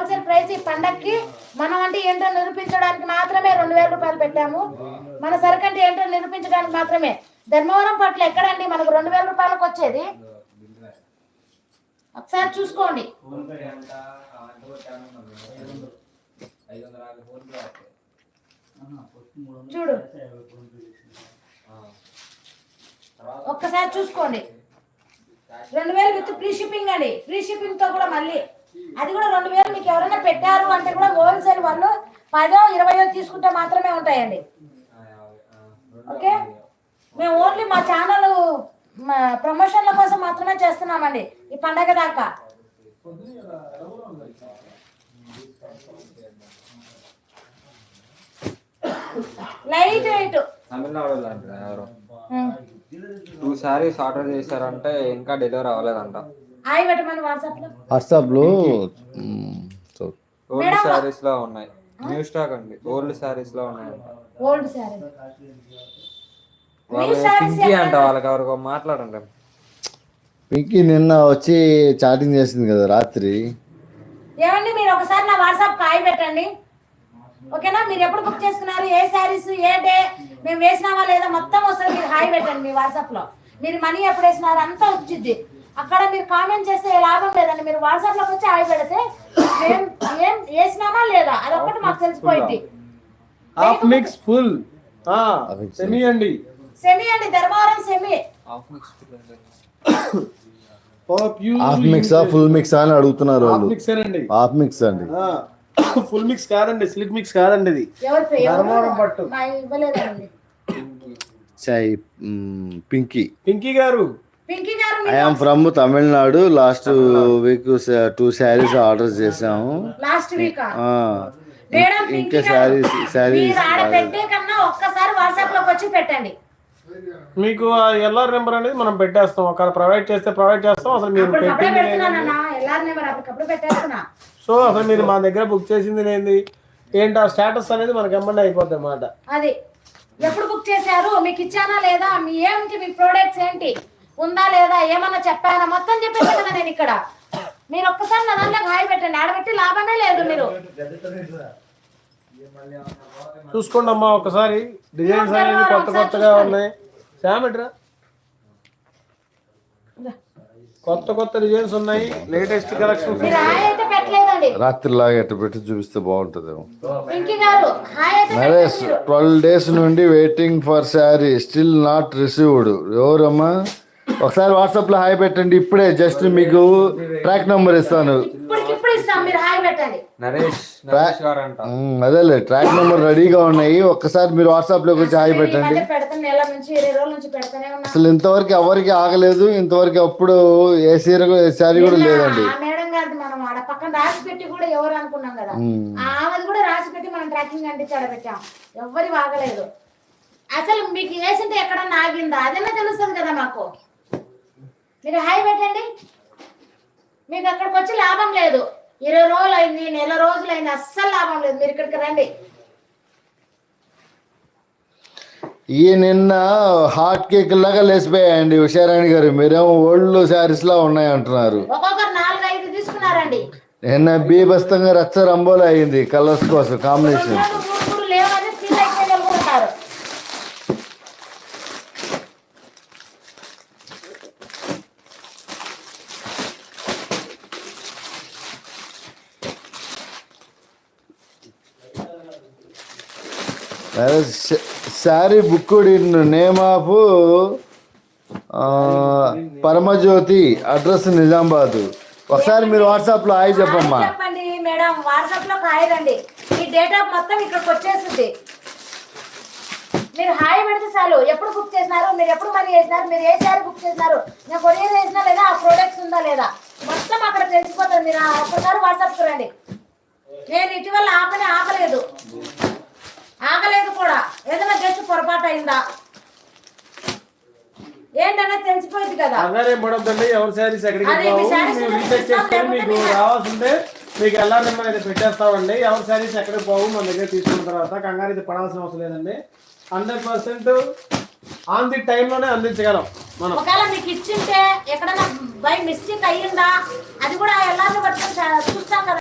Wholesale price ఈ పండక్కి మనం అంటే ఏంటో నిరూపించడానికి మాత్రమే రెండు వేల రూపాయలు పెట్టాము. మన సరుకు అంటే ఏంటో నిరూపించడానికి మాత్రమే. ధర్మవరం పట్ల ఎక్కడండి? మనకు రెండు వేల రూపాయలకు వచ్చేది. ఒకసారి చూసుకోండి. చూడు. ఒక్కసారి చూసుకోండి. రెండు వేలు విత్ ఫ్రీ షిప్పింగ్ అండి. ఫ్రీ షిప్పింగ్తో కూడా మళ్ళీ అది కూడా రెండు వేలు మీకు ఎవరైనా పెట్టారు అంటే కూడా హోల్సేల్ వాళ్ళు పదో ఇరవయో తీసుకుంటే మాత్రమే ఉంటాయండి. ఓకే? మేము ఓన్లీ మా ఛానల్ ప్రమోషన్ల కోసం మాత్రమే చేస్తున్నామండి. ఈ పండగ దాకా. Light weight two saris order చేశారంటే ఇంకా డెలివరీ అవ్వలేదంట. వాట్సాప్లో ఓల్డ్ శారీస్లో ఉన్నాయి. న్యూ స్టాక్ అండి. ఓల్డ్ శారీస్లో ఉన్నాయంట ఓల్డ్ శారీ వాళ్ళు పింకీ అంట వాళ్ళకి ఎవరికో మాట్లాడండి. పింకీ నిన్న వచ్చి చాటింగ్ చేసింది కదా రాత్రి. ఏమండి మీరు ఒకసారి నా వాట్సాప్ కాయి పెట్టండి. ఓకేనా? మీరు ఎప్పుడు బుక్ చేసుకున్నారు? ఏ శారీస్ ఏ డే? మేము వేసినామా లేదా? మొత్తం వస్తుంది మీరు హాయ్ పెట్టండి మీ వాట్సాప్లో మీరు మనీ ఎప్పుడు వేసినారు? అంతా వచ్చింది అక్కడ మీరు కామెంట్ చేస్తే లాభం లేదండి. మీరు వాట్సాప్లోకి వచ్చి హాయ్ పెడితే ఏం ఏం వేసినామా లేదా? అదొక్కటి మాకు తెలిసిపోయింది. Half mix full. సెమీ అండి. సెమి అండి ధర్మవరం సెమి హాఫ్ మిక్సా ఫుల్ మిక్సా అని అడుగుతున్నారు హాఫ్ వాళ్ళు. మిక్స్ అండి హాఫ్ మిక్స్ అండి. ఫుల్ మిక్స్ కాదండి స్లిట్ మిక్స్ కాదండి ఇది. ధర్మవరం పట్టు. Pinky Pinky garu. Pinky garu I am from Tamil Nadu last week two saris order చేసాము లాస్ట్ వీక్ ఇంకా శారీస్ శారీస్ ఒక్కసారి వాట్సాప్లోకి వచ్చి పెట్టండి. మీకు ఆ ఎల్ఆర్ నెంబర్ అనేది మనం పెట్టేస్తాం. ఒకవేళ ప్రొవైడ్ చేస్తే ప్రొవైడ్ చేస్తాం. అసలు మీరు సో అసలు మీరు మా దగ్గర బుక్ చేసింది ఏంది? ఏంటి ఆ స్టేటస్ అనేది మనకి ఎమ్మండి అయిపోద్ది అన్నమాట. అది. ఎప్పుడు బుక్ చేశారు? మీకు ఇచ్చానా లేదా? మీ ఏంటి? మీ ప్రోడక్ట్స్ ఏంటి? ఉందా లేదా ఏమన్నా చెప్పానా మొత్తం చెప్పేసి కదా నేను ఇక్కడ. మీరు ఒక్కసారి నా దాంట్లో హాయి పెట్టండి. ఆడబెట్టి లాభమే లేదు మీరు. చూసుకోండి అమ్మా ఒకసారి డిజైన్స్ అనేది కొత్త కొత్తగా ఉన్నాయి. శామెట్రా కొత్త కొత్త డిజైన్స్ ఉన్నాయి. లేటెస్ట్ పెట్టలేదండి. రాత్రి లాగా ఎట్ట పెట్టి చూపిస్తే అయితే నరేష్. ట్వెల్వ్ డేస్ నుండి waiting for sari still not received ఎవరమ్మా? ఒకసారి వాట్సాప్లో హాయ్ పెట్టండి ఇప్పుడే జస్ట్ మీకు ట్రాక్ నెంబర్ ఇస్తాను. అదేలే ట్రాక్ నెంబర్ రెడీగా ఉన్నాయి. ఒక్కసారి మీరు వాట్సాప్లోకి వచ్చి హాయ్ పెట్టండి. మధ్య పెడతాను నెల నుంచి ఇరవై రోజుల నుంచి పెడతానే ఉన్నా. అసలు ఇంతవరకు ఎవరికి ఆగలేదు ఇంతవరకు అప్పుడు ఏ సీర శారీ కూడా లేదండి. ఆ మేడం గారిది మనం ఆడ పక్కన రాసి పెట్టి కూడా ఎవరు అనుకున్నాం కదా. ఆమెది కూడా రాసి పెట్టి మనం ట్రాకింగ్ అంటే పెట్టాం. ఎవరి వాగలేదు అసలు మీకు వేసింటే ఎక్కడన్నా ఆగిందా? అదన్నా తెలుస్తుంది కదా మాకు? మీరు హాయ్ పెట్టండి. మీకు అక్కడికి వచ్చి లాభం లేదు. ఇరవై రోజులు అయింది నెల రోజులు అయింది అస్సలు లాభం లేదు. మీరు ఇక్కడికి రండి. ఈ నిన్న హాట్ కేక్ లాగా లేసిపోయాయండి ఉషారాణి గారు. మీరేమో ఓల్డ్ శారీస్ లా ఉన్నాయి అంటున్నారు ఒక్కొక్కరు నాలుగు ఐదు తీసుకున్నారండి. నిన్న బీభత్సంగా రచ్చ రంబోలు అయింది కలర్స్ కోసం కాంబినేషన్ రెండు మూడు మూడు లేవని ఫీల్ అయిపోయిన వాళ్ళు కూడా ఉంటారు sari booked in name of Paramajyothi address Nizamabad. ఒకసారి మీరు వాట్సాప్లో హాయ్ చెప్పమ్మా. చెప్పండి మేడం. వాట్సాప్లో హాయ్ రండి. ఈ డేటా మొత్తం ఇక్కడికి వచ్చేస్తుంది మీరు హాయ్ పెడితే చాలు. ఎప్పుడు బుక్ చేసినారు? మీరు ఎప్పుడు మనీ చేసినారు మీరు ఏ సారీ బుక్ చేసినారు? నేను కొరియర్ చేసినా లేదా? ఆ ప్రోడక్ట్స్ ఉందా లేదా? మొత్తం అక్కడ తెలిసిపోతుంది. మీరు ఒక్కసారి వాట్సాప్ రండి. నేను ఇటీవల ఆపని ఆపలేదు ఆగలేదు కూడా ఏదైనా జస్ట్ పొరపాటు అయిందా ఏంటనేది తెలిసిపోయింది కదా? అదే పడొద్దండి ఎవరి శారీస్ ఎక్కడికి లేకపోతే మీకు రావాల్సిందే మీకు ఎలా నెంబర్ అయితే పెట్టేస్తామండి. ఎవరి శారీస్ ఎక్కడికి పోవు? మన దగ్గర తీసుకున్న తర్వాత కంగారు అయితే పడాల్సిన అవసరం లేదండి. హండ్రెడ్ పర్సెంట్ ఆన్ ది టైంలోనే అందించగలం మనం. ఒకవేళ మీకు ఇచ్చింటే ఎక్కడైనా బై మిస్టేక్ అయ్యిందా? అది కూడా ఎలా పట్టుకొని చూస్తాం కదా.